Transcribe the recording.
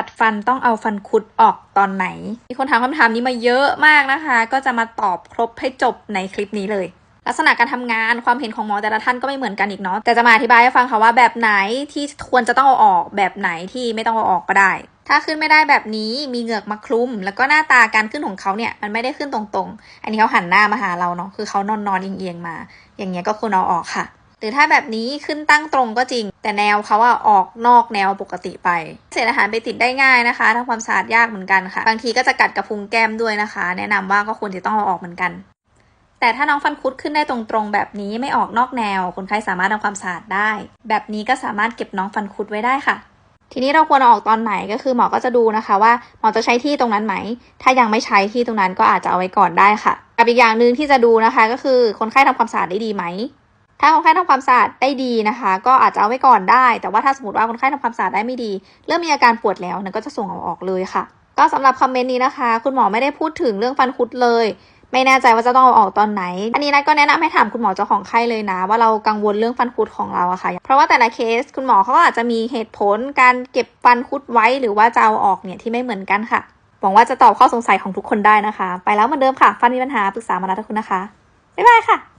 ัดฟันต้องเอาฟันคุดออกตอนไหน มีคนถามคำถามนี้มาเยอะมากนะคะ ก็จะมาตอบครบให้จบในคลิปนี้เลย ลักษณะการทำงานความเห็นของหมอแต่ละท่านก็ไม่เหมือนกันอีกเนาะแต่จะมาอธิบายให้ฟังค่ะว่าแบบไหนที่ควรจะต้องเอาออกแบบไหนที่ไม่ต้องเอาออกก็ได้ ถ้าขึ้นไม่ได้แบบนี้มีเหงือกมาคลุม แล้วก็หน้าตาการขึ้นของเขาเนี่ยมันไม่ได้ขึ้นตรงๆ อันนี้เขาหันหน้ามาหาเราเนาะคือเขานอนนอนเอียงๆมา อย่างเงี้ยก็ควรเอาออกค่ะ หรือถ้าแบบนี้ขึ้นตั้งตรงก็จริง แต่แนวเขาอะออกนอกแนวปกติไป เศษอาหารไปติดได้ง่ายนะคะทำความสะอาดยากเหมือนกันค่ะ บางทีก็จะกัดกระพุ้งแก้มด้วยนะคะ แนะนำว่าก็ควรจะต้องเอาออกเหมือนกัน แต่ถ้าน้องฟันคุดขึ้นได้ตรงๆ แบบนี้ไม่ออกนอกแนว คนไข้สามารถทำความสะอาดได้ แบบนี้ก็สามารถเก็บน้องฟันคุดไว้ได้ค่ะทีนี้เราควรเอาออกตอนไหนก็คือหมอก็จะดูนะคะว่าหมอจะใช้ที่ตรงนั้นไหม ถ้ายังไม่ใช้ที่ตรงนั้นก็อาจจะเอาไว้ก่อนได้ค่ะกับอีกอย่างหนึ่งที่จะดูนะคะ ก็คือคนไข้ทำความสะอาดได้ดีไหม ถ้าคนไข้ทำความสะอาดได้ดีนะคะ ก็อาจจะเอาไว้ก่อนได้ แต่ว่าถ้าสมมติว่าคนไข้ทำความสะอาดได้ไม่ดี เริ่มมีอาการปวดแล้วนั่นก็จะส่งเอาออกเลยค่ะ ก็สำหรับคอมเมนต์นี้นะคะ คุณหมอไม่ได้พูดถึงเรื่องฟันคุดเลย ไม่แน่ใจว่าจะต้องเอาออกตอนไหน อันนี้นัทก็แนะนำให้ถามคุณหมอเจ้าของไข้เลยนะ ว่าเรากังวลเรื่องฟันคุดของเราอะค่ะ เพราะว่าแต่ละเคสคุณหมอเขาอาจจะมีเหตุผลการเก็บฟันคุดไว้หรือว่าจะเอาออกเนี่ยที่ไม่เหมือนกันค่ะ หวังว่าจะตอบข้อสงสัยของทุกคนได้นะคะ ไปแล้วเหมือนเดิมค่ะ ฟันมีปัญหาปรึกษามานัทคุณนะคะบ๊ายบายค่ะ